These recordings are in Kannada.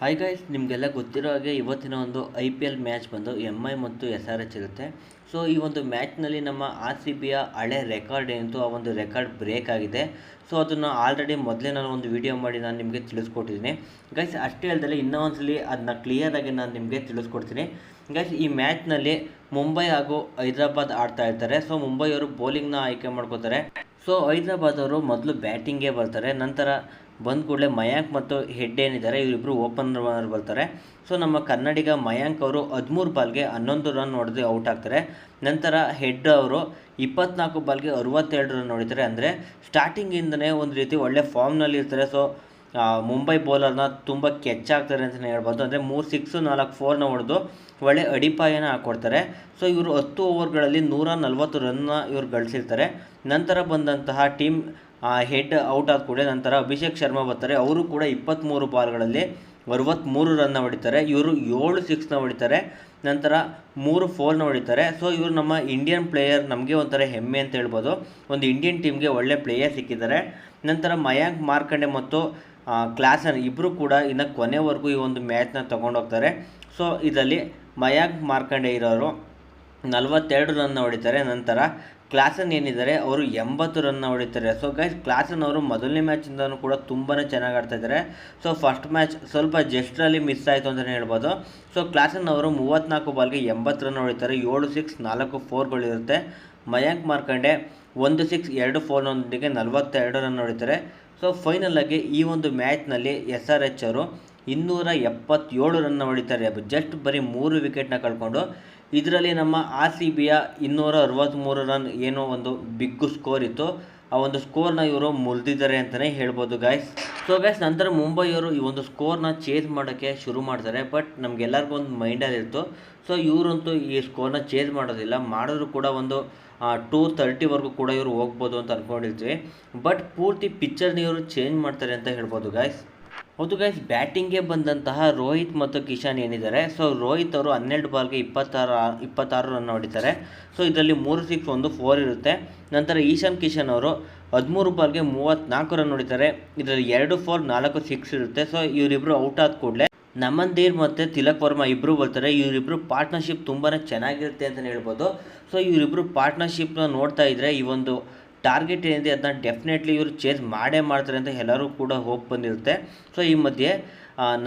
ಹಾಯ್ ಗೈಸ್ ನಿಮಗೆಲ್ಲ ಗೊತ್ತಿರೋ ಹಾಗೆ ಇವತ್ತಿನ ಒಂದು ಐ ಪಿ ಎಲ್ ಮ್ಯಾಚ್ ಬಂದು ಎಂ ಐ ಮತ್ತು ಎಸ್ ಆರ್ ಎಚ್ ಇರುತ್ತೆ. ಸೊ ಈ ಒಂದು ಮ್ಯಾಚ್ನಲ್ಲಿ ನಮ್ಮ ಆರ್ ಸಿ ಬಿಯ ಹಳೆ ರೆಕಾರ್ಡ್ ಏನಿತ್ತು ಆ ಒಂದು ರೆಕಾರ್ಡ್ ಬ್ರೇಕ್ ಆಗಿದೆ. ಸೊ ಅದನ್ನು ಆಲ್ರೆಡಿ ಮೊದಲೇ ನಾನು ಒಂದು ವಿಡಿಯೋ ಮಾಡಿ ನಾನು ನಿಮಗೆ ತಿಳಿಸ್ಕೊಟ್ಟಿದ್ದೀನಿ. ಗೈಸ್ ಅಷ್ಟೇ ಅಲ್ಲದೆ ಇನ್ನೂ ಒಂದ್ಸಲಿ ಅದನ್ನ ಕ್ಲಿಯರಾಗಿ ನಾನು ನಿಮಗೆ ತಿಳಿಸ್ಕೊಡ್ತೀನಿ. ಗೈಸ್ ಈ ಮ್ಯಾಚ್ನಲ್ಲಿ ಮುಂಬೈ ಹಾಗೂ ಹೈದರಾಬಾದ್ ಆಡ್ತಾ ಇರ್ತಾರೆ. ಸೊ ಮುಂಬೈಯವರು ಬೌಲಿಂಗ್ನ ಆಯ್ಕೆ ಮಾಡ್ಕೋತಾರೆ. ಸೊ ಹೈದರಾಬಾದ್ ಅವರು ಮೊದಲು ಬ್ಯಾಟಿಂಗೇ ಬರ್ತಾರೆ. ನಂತರ ಬಂದ ಕೂಡಲೇ ಮಯಾಂಕ್ ಮತ್ತು ಹೆಡ್ ಏನಿದ್ದಾರೆ ಇವರಿಬ್ಬರು ಓಪನರ್ ಬರ್ತಾರೆ. ಸೊ, ನಮ್ಮ ಕನ್ನಡಿಗ ಮಯಾಂಕ್ ಅವರು ಹದಿಮೂರು ಬಾಲ್ಗೆ ಹನ್ನೊಂದು ರನ್ ಹೊಡೆದು ಔಟ್ ಆಗ್ತಾರೆ. ನಂತರ ಹೆಡ್ ಅವರು ಇಪ್ಪತ್ನಾಲ್ಕು ಬಾಲ್ಗೆ ಅರವತ್ತೆರಡು ರನ್ ಹೊಡಿತಾರೆ. ಅಂದರೆ, ಸ್ಟಾರ್ಟಿಂಗಿಂದನೇ ಒಂದು ರೀತಿ ಒಳ್ಳೆ ಫಾರ್ಮ್ನಲ್ಲಿ ಇರ್ತಾರೆ. ಸೊ ಮುಂಬೈ ಬೌಲರ್ನ ತುಂಬ ಕೆಚ್ಚಾಗ್ತಾರೆ ಅಂತಲೇ ಹೇಳ್ಬೋದು. ಅಂದರೆ, ಮೂರು ಸಿಕ್ಸು ನಾಲ್ಕು ಫೋರ್ನ ಹೊಡೆದು ಒಳ್ಳೆ ಅಡಿಪಾಯನ ಹಾಕ್ಕೊಡ್ತಾರೆ ಸೊ, ಇವರು ಹತ್ತು ಓವರ್ಗಳಲ್ಲಿ ನೂರ ನಲ್ವತ್ತು ರನ್ನ ಇವರು ಗಳಿಸಿರ್ತಾರೆ. ನಂತರ ಬಂದಂತಹ ಟೀಮ್ ಹೆಡ್ ಔಟ್ ಆದ ಕೂಡಲೇ ನಂತರ ಅಭಿಷೇಕ್ ಶರ್ಮಾ ಬರ್ತಾರೆ. ಅವರು ಕೂಡ ಇಪ್ಪತ್ತ್ಮೂರು ಬಾಲ್ಗಳಲ್ಲಿ ಅರವತ್ತ್ಮೂರು ರನ್ನ ಹೊಡಿತಾರೆ. ಇವರು ಏಳು ಸಿಕ್ಸ್ನ ಹೊಡಿತಾರೆ. ನಂತರ ಮೂರು ಫೋರ್ನ ಹೊಡಿತಾರೆ. ಸೊ ಇವರು ನಮ್ಮ ಇಂಡಿಯನ್ ಪ್ಲೇಯರ್ ನಮಗೆ ಒಂಥರ ಹೆಮ್ಮೆ ಅಂತ ಹೇಳ್ಬೋದು. ಒಂದು ಇಂಡಿಯನ್ ಟೀಮ್ಗೆ ಒಳ್ಳೆ ಪ್ಲೇಯರ್ ಸಿಕ್ಕಿದ್ದಾರೆ. ನಂತರ ಮಯಾಂಕ್ ಮಾರ್ಕಂಡೆ ಮತ್ತು ಕ್ಲಾಸನ್ ಇಬ್ಬರು ಕೂಡ ಇನ್ನು ಕೊನೆವರೆಗೂ ಈ ಒಂದು ಮ್ಯಾಚ್ನ ತೊಗೊಂಡೋಗ್ತಾರೆ ಸೊ ಇದರಲ್ಲಿ ಮಯಾಂಕ್ ಮಾರ್ಕಂಡೆ ಇರೋರು. ನಲವತ್ತೆರಡು ರನ್ನ ಹೊಡಿತಾರೆ. ನಂತರ ಕ್ಲಾಸನ್ ಏನಿದ್ದಾರೆ, ಅವರು ಎಂಬತ್ತು ರನ್ನ ಹೊಡಿತಾರೆ. ಸೊ ಗೈಸ್ ಕ್ಲಾಸನ್ ಅವರು ಮೊದಲನೇ ಮ್ಯಾಚಿಂದನೂ ಕೂಡ ತುಂಬಾ ಚೆನ್ನಾಗಿ ಆಡ್ತಾ ಇದ್ದಾರೆ. ಸೊ ಫಸ್ಟ್ ಮ್ಯಾಚ್ ಸ್ವಲ್ಪ ಜಸ್ಟ್ರಲ್ಲಿ ಮಿಸ್ ಆಯಿತು ಅಂತಲೇ ಹೇಳ್ಬೋದು. ಸೊ ಕ್ಲಾಸನ್ ಅವರು ಮೂವತ್ತ್ನಾಲ್ಕು ಬಾಲ್ಗೆ ಎಂಬತ್ತು ರನ್ ಹೊಡಿತಾರೆ. ಏಳು ಸಿಕ್ಸ್ ನಾಲ್ಕು ಫೋರ್ಗಳಿರುತ್ತೆ ಮಯಾಂಕ್ ಮಾರ್ಕಂಡೆ ಒಂದು ಸಿಕ್ಸ್ ಎರಡು ಫೋರ್ನೊಂದಿಗೆ ನಲವತ್ತೆರಡು ರನ್ ಹೊಡಿತಾರೆ. ಸೊ ಫೈನಲಾಗಿ ಈ ಒಂದು ಮ್ಯಾಚ್ನಲ್ಲಿ ಎಸ್ ಆರ್ ಎಚ್ ಅವರು ಇನ್ನೂರ ಎಪ್ಪತ್ತೇಳು ರನ್ನ ಹೊಡಿತಾರೆ. ಜಸ್ಟ್ ಬರೀ ಮೂರು ವಿಕೆಟ್ನ ಕಳ್ಕೊಂಡು ಇದರಲ್ಲಿ ನಮ್ಮ ಆರ್ ಸಿ ಬಿಯ ಇನ್ನೂರ ಅರವತ್ತ್ಮೂರು ರನ್ ಏನೋ ಒಂದು ಬಿಗ್ಗು ಸ್ಕೋರ್ ಇತ್ತು. ಆ ಒಂದು ಸ್ಕೋರ್ನ ಇವರು ಮುರಿದಿದ್ದಾರೆ ಅಂತಲೇ ಹೇಳ್ಬೋದು ಗಾಯ್ಸ್ ಸೊ ಗಾಯ್ಸ್ ನಂತರ ಮುಂಬೈಯವರು ಈ ಒಂದು ಸ್ಕೋರ್ನ ಚೇಸ್ ಮಾಡೋಕ್ಕೆ ಶುರು ಮಾಡ್ತಾರೆ. ಬಟ್ ನಮಗೆಲ್ಲರಿಗೂ ಒಂದು ಮೈಂಡಲ್ಲಿ ಇತ್ತು ಸೊ ಇವರಂತೂ ಈ ಸ್ಕೋರ್ನ ಚೇಸ್ ಮಾಡೋದಿಲ್ಲ. ಮಾಡಿದ್ರು ಕೂಡ ಒಂದು ಟೂ ತರ್ಟಿವರೆಗೂ ಕೂಡ ಇವರು ಹೋಗ್ಬೋದು ಅಂತ ಅಂದ್ಕೊಂಡಿರ್ತೀವಿ ಬಟ್ ಪೂರ್ತಿ ಪಿಕ್ಚರ್ನ ಇವರು ಚೇಂಜ್ ಮಾಡ್ತಾರೆ ಅಂತ ಹೇಳ್ಬೋದು ಗಾಯ್ಸ್ ಹೌದು ಗೈಸ್ ಬ್ಯಾಟಿಂಗ್ಗೆ ಬಂದಂತಹ ರೋಹಿತ್ ಮತ್ತು ಕಿಶಾನ್ ಏನಿದ್ದಾರೆ? ಸೊ ರೋಹಿತ್ ಅವರು ಹನ್ನೆರಡು ಬಾಲ್ಗೆ ಇಪ್ಪತ್ತಾರು ಇಪ್ಪತ್ತಾರು ರನ್ ಹೊಡಿತಾರೆ. ಸೊ ಇದರಲ್ಲಿ ಮೂರು ಸಿಕ್ಸ್ ಒಂದು ಫೋರ್ ಇರುತ್ತೆ. ನಂತರ ಈಶಾನ್ ಕಿಶನ್ ಅವರು ಹದಿಮೂರು ಬಾಲ್ಗೆ ಮೂವತ್ತ್ನಾಲ್ಕು ರನ್ ಹೊಡಿತಾರೆ. ಇದರಲ್ಲಿ ಎರಡು ಫೋರ್ ನಾಲ್ಕು ಸಿಕ್ಸ್ ಇರುತ್ತೆ. ಸೊ ಇವರಿಬ್ಬರು ಔಟ್ ಆದ ಕೂಡಲೇ ನಮನ್ದೀರ್ ಮತ್ತು ತಿಲಕ್ ವರ್ಮಾ ಇಬ್ಬರು ಬರ್ತಾರೆ. ಇವರಿಬ್ಬರು ಪಾರ್ಟ್ನರ್ಶಿಪ್ ತುಂಬಾ ಚೆನ್ನಾಗಿರುತ್ತೆ ಅಂತಲೇ ಹೇಳ್ಬೋದು. ಸೊ ಇವರಿಬ್ಬರು ಪಾರ್ಟ್ನರ್ಶಿಪ್ನ ನೋಡ್ತಾ ಇದ್ದರೆ ಈ ಒಂದು ಟಾರ್ಗೆಟ್ ಏನಿದೆ ಅದನ್ನ ಡೆಫಿನೆಟ್ಲಿ ಇವರು ಚೇಂಜ್ ಮಾಡೇ ಮಾಡ್ತಾರೆ ಅಂತ ಎಲ್ಲರೂ ಕೂಡ ಹೋಪ್ ಬಂದಿರುತ್ತೆ. ಸೊ, ಈ ಮಧ್ಯೆ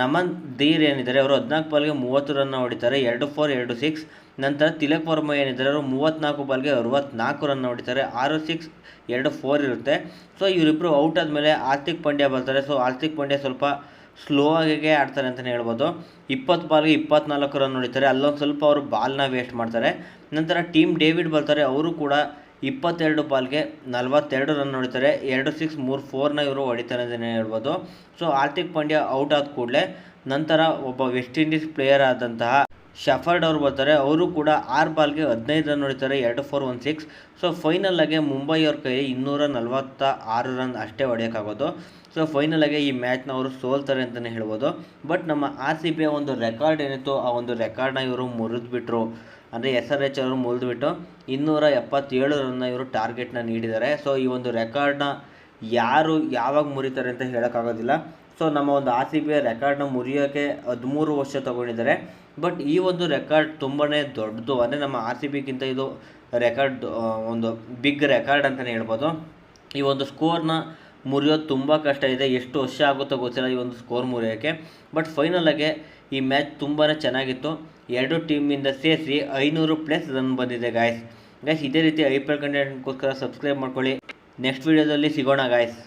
ನಮನ್ ಧೀರ್ ಏನಿದ್ದಾರೆ, ಅವರು ಹದಿನಾಲ್ಕು ಬಾಲ್ಗೆ ಮೂವತ್ತು ರನ್ನ ಹೊಡಿತಾರೆ, ಎರಡು ಫೋರ್, ಎರಡು ಸಿಕ್ಸ್. ನಂತರ ತಿಲಕ್ ವರ್ಮ ಏನಿದ್ದಾರೆ, ಅವರು ಮೂವತ್ತ್ನಾಲ್ಕು ಬಾಲ್ಗೆ ಅರವತ್ತ್ನಾಲ್ಕು ರನ್ ಹೊಡಿತಾರೆ, ಆರು ಸಿಕ್ಸ್, ಎರಡು ಫೋರ್ ಇರುತ್ತೆ. ಸೊ ಇವರಿಬ್ಬರು ಔಟ್ ಆದಮೇಲೆ ಆರ್ತಿಕ್ ಪಾಂಡ್ಯ ಬರ್ತಾರೆ. ಸೊ, ಆರ್ತಿಕ್ ಪಾಂಡ್ಯ ಸ್ವಲ್ಪ ಸ್ಲೋ ಆಗಿಗೆ ಆಡ್ತಾರೆ ಅಂತಲೇ ಹೇಳ್ಬೋದು. ಇಪ್ಪತ್ತು ಬಾಲ್ಗೆ ಇಪ್ಪತ್ನಾಲ್ಕು ರನ್ ಹೊಡಿತಾರೆ. ಅಲ್ಲೊಂದು ಸ್ವಲ್ಪ ಅವರು ಬಾಲ್ನ ವೇಸ್ಟ್ ಮಾಡ್ತಾರೆ. ನಂತರ ಟೀಮ್ ಡೇವಿಡ್ ಬರ್ತಾರೆ. ಅವರು ಕೂಡ ಇಪ್ಪತ್ತೆರಡು ಬಾಲ್ಗೆ ನಲವತ್ತೆರಡು ರನ್ ಹೊಡಿತಾರೆ. ಎರಡು, ಸಿಕ್ಸ್, ಮೂರು ಫೋರ್ನ ಇವರು ಹೊಡಿತಾರೆ ಅಂತಲೇ ಹೇಳ್ಬೋದು. ಸೊ, ಹಾರ್ದಿಕ್ ಪಾಂಡ್ಯ ಔಟ್ ಆದ ಕೂಡಲೇ ನಂತರ ಒಬ್ಬ ವೆಸ್ಟ್ ಇಂಡೀಸ್ ಪ್ಲೇಯರ್ ಆದಂತಹ ಶಫರ್ಡ್ ಅವರು ಬರ್ತಾರೆ. ಅವರು ಕೂಡ ಆರು ಬಾಲ್ಗೆ ಹದಿನೈದು ರನ್ ಹೊಡಿತಾರೆ, ಎರಡು ಫೋರ್ ಒನ್ ಸಿಕ್ಸ್. ಸೊ ಫೈನಲಾಗೆ ಮುಂಬೈಯವ್ರ ಕೈಲಿ ಇನ್ನೂರ ನಲ್ವತ್ತ ಆರು ರನ್ ಅಷ್ಟೇ ಹೊಡೆಯೋಕ್ಕಾಗೋದು. ಸೊ ಫೈನಲಾಗಿ ಈ ಮ್ಯಾಚ್ನ ಅವರು ಸೋಲ್ತಾರೆ ಅಂತಲೇ ಹೇಳ್ಬೋದು. ಬಟ್ ನಮ್ಮ ಆರ್ ಸಿ ಬಿಯ ಒಂದು ರೆಕಾರ್ಡ್ ಏನಿತ್ತು ಆ ಒಂದು ರೆಕಾರ್ಡ್ನ ಇವರು ಮುರಿದ್ಬಿಟ್ರು. ಅಂದರೆ ಎಸ್ ಆರ್ ಎಚ್ ಅವರು ಮುರಿದ್ಬಿಟ್ಟು ಇನ್ನೂರ ಎಪ್ಪತ್ತೇಳು ರನ್ನ ಇವರು ಟಾರ್ಗೆಟ್ನ ನೀಡಿದ್ದಾರೆ. ಸೊ ಈ ಒಂದು ರೆಕಾರ್ಡ್ನ ಯಾರು ಯಾವಾಗ ಮುರಿತಾರೆ ಅಂತ ಹೇಳೋಕ್ಕಾಗೋದಿಲ್ಲ ಸೊ ನಮ್ಮ ಒಂದು ಆರ್ ಸಿ ಬಿಯ ರೆಕಾರ್ಡ್ನ ಮುರಿಯೋಕ್ಕೆ ಹದಿಮೂರು ವರ್ಷ ತೊಗೊಂಡಿದ್ದಾರೆ. ಬಟ್ ಈ ಒಂದು ರೆಕಾರ್ಡ್ ತುಂಬಾ ದೊಡ್ಡದು. ಅಂದರೆ ನಮ್ಮ ಆರ್ ಸಿ ಬಿಗಿಂತ ಇದು ರೆಕಾರ್ಡ್ ಒಂದು ಬಿಗ್ ರೆಕಾರ್ಡ್ ಅಂತಲೇ ಹೇಳ್ಬೋದು. ಈ ಒಂದು ಸ್ಕೋರ್ನ ಮುರಿಯೋದು ತುಂಬ ಕಷ್ಟ ಇದೆ. ಎಷ್ಟು ವರ್ಷ ಆಗುತ್ತೋ ಗೊತ್ತಿಲ್ಲ ಈ ಒಂದು ಸ್ಕೋರ್ ಮುರಿಯೋಕ್ಕೆ ಬಟ್ ಫೈನಲಾಗೆ ಈ ಮ್ಯಾಚ್ ತುಂಬಾ ಚೆನ್ನಾಗಿತ್ತು. ಎರಡು ಟೀಮಿಂದ ಸೇರಿಸಿ ಐನೂರು ಪ್ಲಸ್ ರನ್ ಬಂದಿದೆ ಗಾಯ್ಸ್ ಗಾಯ್ಸ್ ಇದೇ ರೀತಿ ಐ ಪಿ ಎಲ್ ಕಂಟೆಂಟ್ಗೋಸ್ಕರ ಸಬ್ಸ್ಕ್ರೈಬ್ ಮಾಡ್ಕೊಳ್ಳಿ. ನೆಕ್ಸ್ಟ್ ವೀಡಿಯೋದಲ್ಲಿ ಸಿಗೋಣ ಗಾಯ್ಸ್